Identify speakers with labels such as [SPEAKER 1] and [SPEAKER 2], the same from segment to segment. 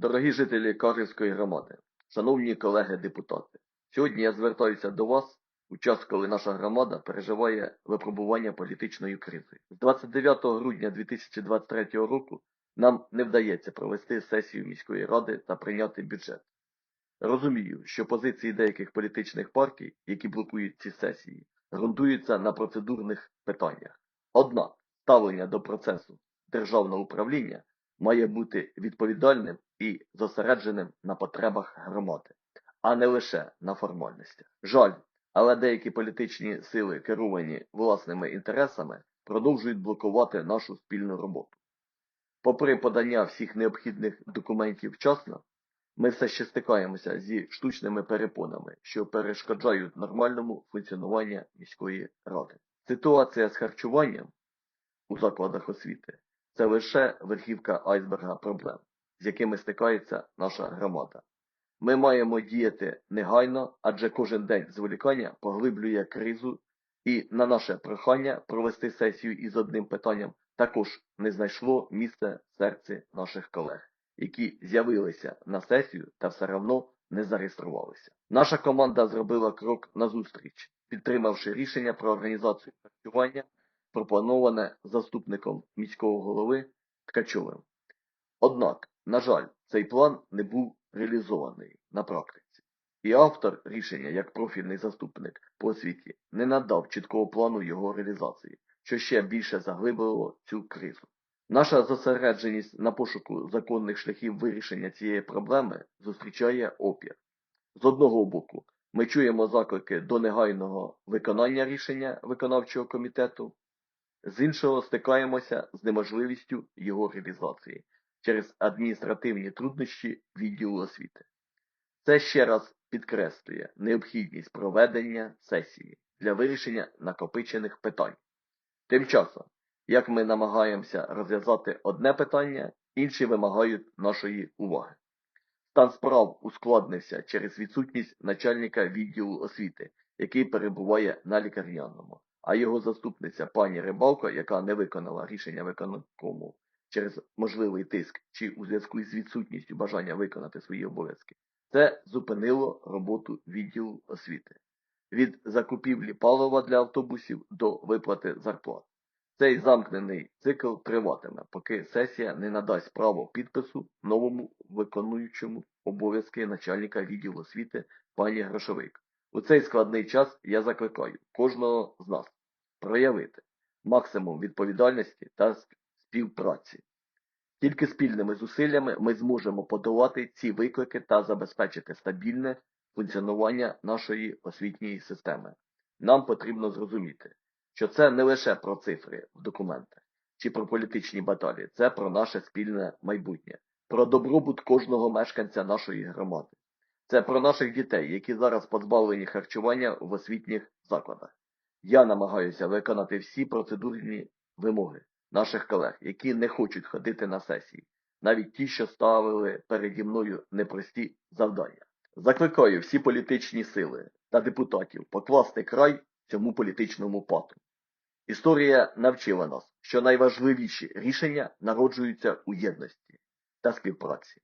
[SPEAKER 1] Дорогі жителі Карлівської громади, шановні колеги-депутати, сьогодні я звертаюся до вас у час, коли наша громада переживає випробування політичної кризи. З 29 грудня 2023 року нам не вдається провести сесію міської ради та прийняти бюджет. Розумію, що позиції деяких політичних партій, які блокують ці сесії, ґрунтуються на процедурних питаннях. Однак ставлення до процесу державного управління має бути відповідальним і зосередженим на потребах громади, а не лише на формальностях. Жаль, але деякі політичні сили, керовані власними інтересами, продовжують блокувати нашу спільну роботу. Попри подання всіх необхідних документів вчасно, ми все ще стикаємося зі штучними перепонами, що перешкоджають нормальному функціонуванню міської ради. Ситуація з харчуванням у закладах освіти це лише верхівка айсберга проблем, з якими стикається наша громада. Ми маємо діяти негайно, адже кожен день зволікання поглиблює кризу, і на наше прохання провести сесію із одним питанням також не знайшло місце в серці наших колег, які з'явилися на сесію та все одно не зареєструвалися. Наша команда зробила крок назустріч, підтримавши рішення про організацію харчування, пропоноване заступником міського голови Ткачовим. Однак, на жаль, цей план не був реалізований на практиці. І автор рішення, як профільний заступник по освіті, не надав чіткого плану його реалізації, що ще більше заглибило цю кризу. Наша зосередженість на пошуку законних шляхів вирішення цієї проблеми зустрічає опір. З одного боку, ми чуємо заклики до негайного виконання рішення виконавчого комітету, з іншого стикаємося з неможливістю його реалізації через адміністративні труднощі відділу освіти. Це ще раз підкреслює необхідність проведення сесії для вирішення накопичених питань. Тим часом, як ми намагаємося розв'язати одне питання, інші вимагають нашої уваги. Стан справ ускладнився через відсутність начальника відділу освіти, який перебуває на лікарняному, а його заступниця пані Рибалко, яка не виконала рішення виконкому через можливий тиск чи у зв'язку із відсутністю бажання виконати свої обов'язки, це зупинило роботу відділу освіти від закупівлі палива для автобусів до виплати зарплат. Цей замкнений цикл триватиме, поки сесія не надасть право підпису новому виконуючому обов'язки начальника відділу освіти пані Грошовик. У цей складний час я закликаю кожного з нас проявити максимум відповідальності та співпраці. Тільки спільними зусиллями ми зможемо подолати ці виклики та забезпечити стабільне функціонування нашої освітньої системи. Нам потрібно зрозуміти, що це не лише про цифри в документах чи про політичні баталії, це про наше спільне майбутнє, про добробут кожного мешканця нашої громади. Це про наших дітей, які зараз позбавлені харчування в освітніх закладах. Я намагаюся виконати всі процедурні вимоги наших колег, які не хочуть ходити на сесії, навіть ті, що ставили переді мною непрості завдання. Закликаю всі політичні сили та депутатів покласти край цьому політичному пату. Історія навчила нас, що найважливіші рішення народжуються у єдності та співпраці.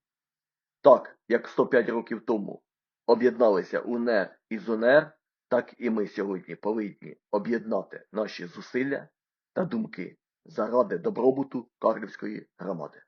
[SPEAKER 1] Так, як 105 років тому об'єдналися УНЕР і ЗУНЕР, так і ми сьогодні повинні об'єднати наші зусилля та думки заради добробуту Карлівської громади.